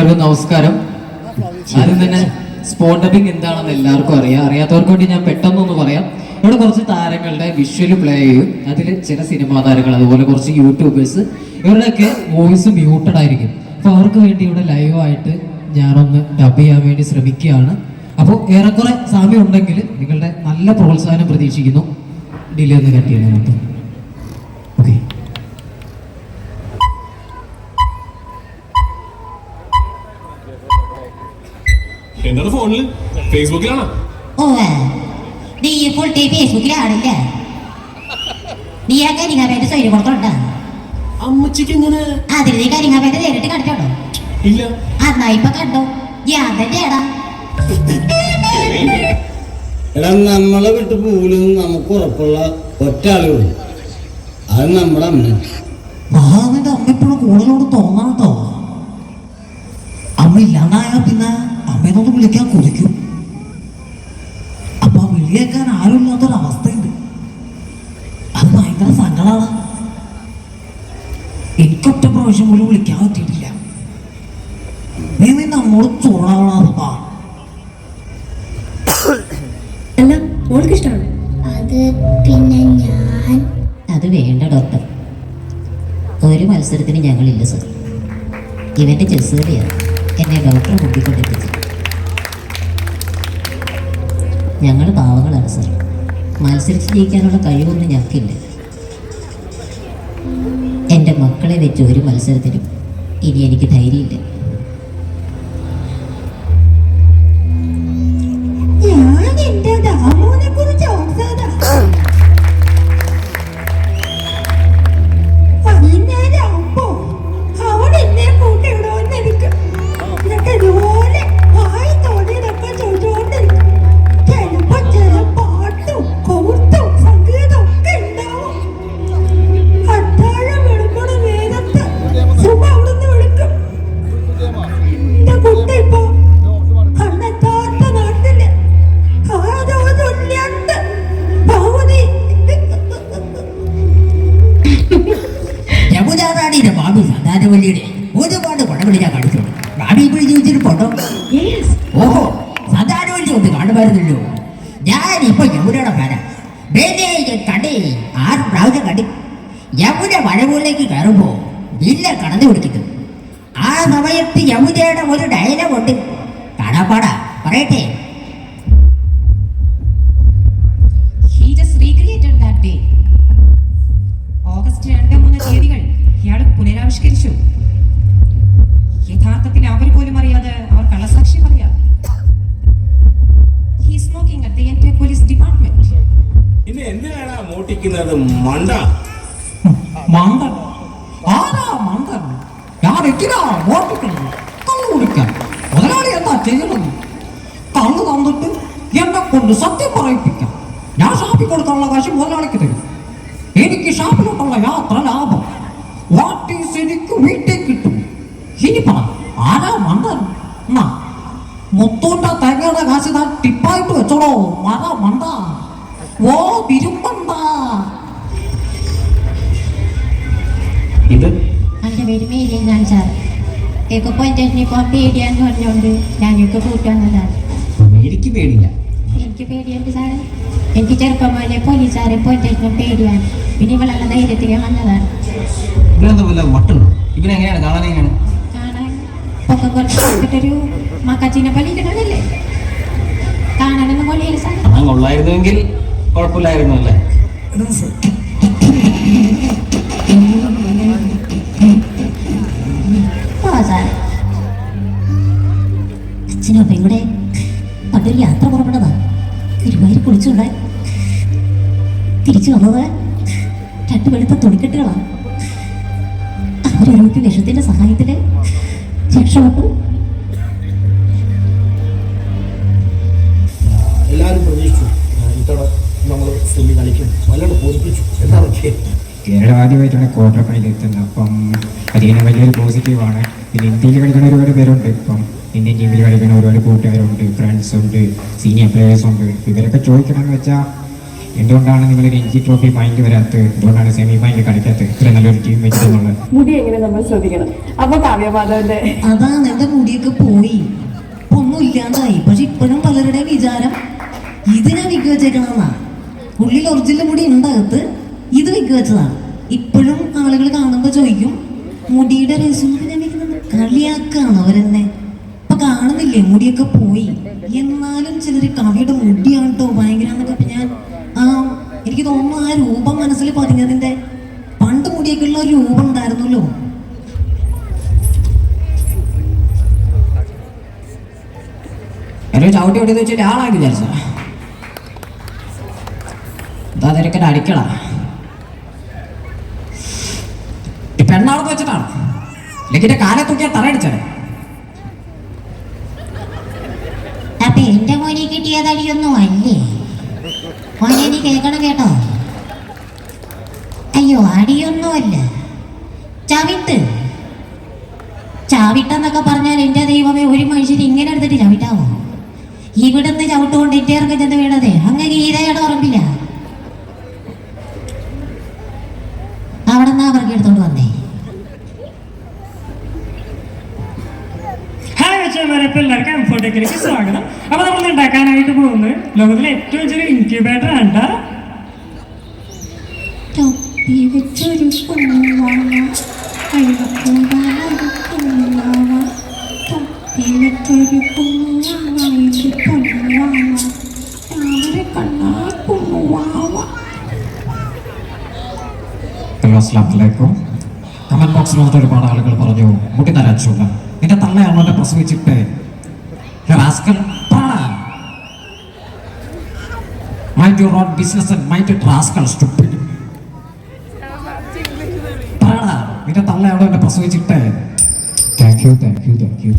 എല്ലാവർക്കും നമസ്കാരം. ആദ്യം തന്നെ സ്പോട്ട് ഡബിങ് എന്താണെന്ന് എല്ലാവർക്കും അറിയാം. അറിയാത്തവർക്ക് വേണ്ടി ഞാൻ പെട്ടെന്നൊന്ന് പറയാം. ഇവിടെ കുറച്ച് താരങ്ങളുടെ വിഷ്വൽ പ്ലേ ചെയ്യും. അതിൽ ചില സിനിമാ താരങ്ങൾ അതുപോലെ കുറച്ച് യൂട്യൂബേഴ്സ് ഇവരുടെയൊക്കെ വോയിസ് മ്യൂട്ടഡ് ആയിരിക്കും. അപ്പോൾ അവർക്ക് വേണ്ടി ഇവിടെ ലൈവായിട്ട് ഞാനൊന്ന് ഡബ് ചെയ്യാൻ വേണ്ടി ശ്രമിക്കുകയാണ്. അപ്പോൾ ഏറെക്കുറെ സാമ്യം ഉണ്ടെങ്കിൽ നിങ്ങളുടെ നല്ല പ്രോത്സാഹനം പ്രതീക്ഷിക്കുന്നു. ഡിലേ ഒന്ന് കട്ടിയാണ് മൊത്തം എന്താണ് ഫോണിൽ ഫേസ്ബുക്കിലാണോ ഓ നീ ഇപ്പോൾ ടൈം ഫേസ്ബുക്കിലാണില്ല നീ ആ കരിങ്ങാപ്പേന്റെ സ്വയം കൊടുത്തോണ്ടാ. അമ്മച്ചിക്ക് എങ്ങനെ? അതിൽ നീ കരിങ്ങാപ്പേന്റെ നേരിട്ട് കണ്ടിട്ടുണ്ടോ? ഇല്ല. അന്നാ ഇപ്പൊ കണ്ടോ? ഞാൻ തന്നെയാടാ എടാ നമ്മളെ വിട്ട് പോലും നമുക്ക് ഉറപ്പുള്ള ഒറ്റ ആളുകൾ അത് നമ്മുടെ അമ്മ. മഹാവിന്റെ അമ്മ ഇപ്പോഴും കൂടുതലോട് തോന്നാട്ടോ അമ്മ ഇല്ലാണ്ടായ പിന്നെ അമ്മേനൊന്ന് വിളിക്കാൻ കൊതിക്കും അപ്പൊ വിളിയേക്കാൻ ആരുമില്ലാത്തൊരവസ്ഥയുണ്ട് അത് ഭയങ്കര സങ്കടമാണ് എനിക്കൊറ്റ പ്രാവശ്യം പോലും വിളിക്കാൻ പറ്റിയിട്ടില്ല. നീ നിന്ന് നമ്മോട് ചോളാവണപ്പാ അല്ല ഓൾക്ക് ഇഷ്ടമാണ് അത് പിന്നെ ഞാൻ. അത് വേണ്ട ഡോക്ടർ. ഒരു മത്സരത്തിന് ഞങ്ങളില്ല സർ. ഇവന്റെ ചെസ് കളിയാണ് എന്നെ ഡോക്ടറെ മുമ്പിക്കൊണ്ടെത്തിച്ചത് ഞങ്ങൾ പാവങ്ങളാണ് സർ മത്സരിച്ച് ജയിക്കാനുള്ള കഴിവൊന്നും ഞങ്ങൾക്കില്ല. എന്റെ മക്കളെ വെച്ച് ഒരു മത്സരത്തിനും ഇനി എനിക്ക് ധൈര്യമില്ല. യമുനാറാണിയുടെ ഭാവി സദാനവല്ലിയുടെ ഒരുപാട് പടങ്ങൾ ഞാൻ കണ്ടിട്ടുണ്ട് ബാബി ഇപ്പോൾ ജീവിച്ചിരിപ്പുണ്ടോ ഓഹോ സദാനവല്ലി ഒന്ന് കാണുമായിരുന്നല്ലോ. ഞാൻ ഇപ്പൊ യമുനയുടെ ഫാന കണ്ടേ ആറ് പ്രാവശ്യം കണ്ടി യമുന മഴമുകളിലേക്ക് കയറുമ്പോ ഇല്ല കടന്നു പിടിക്കുന്നു. ആ സമയത്ത് യമുനയുടെ ഒരു ഡയലോഗ് ഉണ്ട്. കാണാപ്പാടാ. പറയട്ടെ. ഇയാൾ പുനരാവിഷ്കരിച്ചു യഥാർത്ഥത്തിൽ അവർ പോലും അറിയാതെ അവർ കള്ളസാക്ഷി പറയാം. എന്തിനാണ് മോട്ടിക്കുന്നത് മണ്ട? മണ്ടൻ. ആരാ മണ്ടൻ? ഞാൻ എന്തിനാ ഓർപ്പിക്കണം കള്ളു കുടിക്കാൻ മുതലാളി എന്താ ചെയ്യണം കള്ളു തന്നിട്ട് എന്നെ കൊണ്ട് സത്യം പറയിപ്പിക്കാം. ഞാൻ ഷാപ്പിൽ കൊടുക്കാനുള്ള കാശ് മുതലാളിക്ക് തരും. എനിക്ക് ഷാപ്പിലോട്ടുള്ള യാത്ര ലാഭം. വാട്ടീസ് എനിക്ക് വീട്ടിൽ കിട്ടും. ഇനി പറ ആരാ മണ്ടൻ? എന്നാ മുത്തൂന്റെ തേങ്ങയുടെ കാശ് താൻ ടിപ്പായിട്ട് വെച്ചോളോ. മറ മണ്ട? ഓ തിരുമ്പണ്ട ഇത്? എന്റെ പേര് മേരി എന്നാണ് സാർ ഏക്ക് പോയിന്റേഷനിൽ പോകാൻ പേടിയാന്ന് പറഞ്ഞുകൊണ്ട് ഞാനൊക്കെ കൂട്ടുവന്നതാണ് എനിക്ക് പേടിയില്ല. എനിക്ക് പേടിയുണ്ട് സാറേ. എനിക്ക് ചെറുപ്പം പോലെ പോലീസുകാരെ പോയിന്റേഷനും പേടിയാണ്. പിന്നെ ഇവളെല്ലാം ധൈര്യത്തിൽ വന്നതാണ്. ഇവരെന്താ വല്ല വട്ടുണ്ടോ? ഇവനെങ്ങനെയാണ് കാണാൻ എങ്ങനെയാണ്? കൊള്ളായിരുന്നുവെങ്കിൽ കുഴപ്പമില്ലായിരുന്നു അല്ലേ? അച്ഛനും അമ്മയും കൂടെ പണ്ടൊരു യാത്ര പുറപ്പെട്ടതാ. ഗുരുവായൂർ കുളിച്ചുകൊണ്ട് തിരിച്ചു വന്നത് രണ്ടു വെളുത്ത തുണിക്കെട്ടുകളാ അവരൊരു കുപ്പി സഹായത്തിൽ രക്ഷപ്പെട്ടു. എല്ലാവരും പ്രതീക്ഷിച്ചു. ഇത്തവണ നമ്മൾ സെമി കളിക്കും. വല്ലാണ്ട് ബോധിപ്പിച്ചു എന്താ പറ്റിയേ? കേരളം ആദ്യമായിട്ടാണ് ക്വാർട്ടർ ഫൈനൽ എത്തുന്നത്. അപ്പം അതിന് വലിയൊരു പോസിറ്റീവാണ് പിന്നെ ഇന്ത്യയിൽ കളിക്കുന്ന ഒരുപാട് പേരുണ്ട്. ഇപ്പം ഇന്ത്യൻ ടീമിൽ കളിക്കുന്ന ഒരുപാട് കൂട്ടുകാരുണ്ട്. ഫ്രണ്ട്സ് ഉണ്ട്. സീനിയർ പ്ലേയേഴ്സ് ഉണ്ട്. ഇവരൊക്കെ ചോദിക്കണമെന്ന് വെച്ചാൽ എന്തുകൊണ്ടാണ് നിങ്ങൾ രഞ്ജി ട്രോഫി മൈൻഡ് വരാത്തത്? എന്തുകൊണ്ടാണ് സെമി ഫൈനൽ കളിക്കാത്തത്? ഇത്ര നല്ലൊരു ടീം വെച്ചിട്ടുള്ളത്. മുടി എങ്ങനെ നമ്മൾ ശ്രദ്ധിക്കണം? അപ്പൊ കാവ്യമാധവന്റെ അതാണ് എന്റെ മുടിയൊക്കെ പോയി. ഒന്നുമില്ലാതായി പക്ഷെ ഇപ്പോഴും പലരുടെയും വിചാരം ഇതിനെ വിക്ക് വെച്ചേക്കണമെന്നാ ഉള്ളിൽ ഒറിജിനൽ മുടി ഉണ്ടകത്ത് ഇത് വിക്ക് വെച്ചതാണ് ഇപ്പോഴും ആളുകൾ കാണുമ്പോൾ ചോദിക്കും മുടിയുടെ രസം ഞാൻ വെക്കുന്നത് കളിയാക്കാണ് അവരെന്നെ. ഇപ്പൊ കാണുന്നില്ലേ മുടിയൊക്കെ പോയി. എന്നാലും ചിലർ കവിയുടെ എന്നെ ചവിട്ടി ഓടിയെന്ന് വെച്ചിട്ട് ആളാക്കി വിചാരിച്ച എന്താ നിനക്കെന്നെ അടിക്കണ ഈ പെണ്ണാളെന്ന് വെച്ചിട്ടാണ്. അല്ലെങ്കിൽ എന്റെ കാലെ തൂക്കിയാൽ തറയടിച്ചത് അപ്പൊ എന്റെ മോനെ കിട്ടിയത് അടിയൊന്നും അല്ലേ? മോനെ നീ കേൾക്കണം കേട്ടോ. അയ്യോ അടിയൊന്നുമല്ല. ചവിട്ട്. ചവിട്ടെന്നൊക്കെ പറഞ്ഞാൽ എന്റെ ദൈവമേ ഒരു മനുഷ്യൻ ഇങ്ങനെ എടുത്തിട്ട് ചവിട്ടാവോ? ഇവിടുന്ന് ചവിട്ടുകൊണ്ട് ഇറക്കം ചെന്ന് വീണതേ. അങ്ങ് ഗീതയുടെ ഉറപ്പില്ല അവിടെ നിന്ന് അവർക്ക് എടുത്തോണ്ട് വന്നേ. സ്വാഗതം. അപ്പൊ നമ്മൾ ഉണ്ടാക്കാനായിട്ട് പോകുന്നത് ലോകത്തിലെ ഏറ്റവും ചെറിയ ഇൻക്യൂബേറ്റർ ആണ് ട്ടാ. തൊപ്പി വെച്ചൊരു ഹലോ അസ്ലാമലൈക്കും കമന്റ് ബോക്സിൽ വന്നിട്ട് ഒരുപാട് ആളുകൾ പറഞ്ഞു മുടി നരച്ചുള്ള നിന്റെ തള്ളയാണോ എന്നെ പ്രസവിച്ചിട്ട്? Rascal mind your own business and mind rascal stupid നിന്റെ തള്ളയാണോ എന്നെ പ്രസവിച്ചിട്ട്? Thank you thank you thank you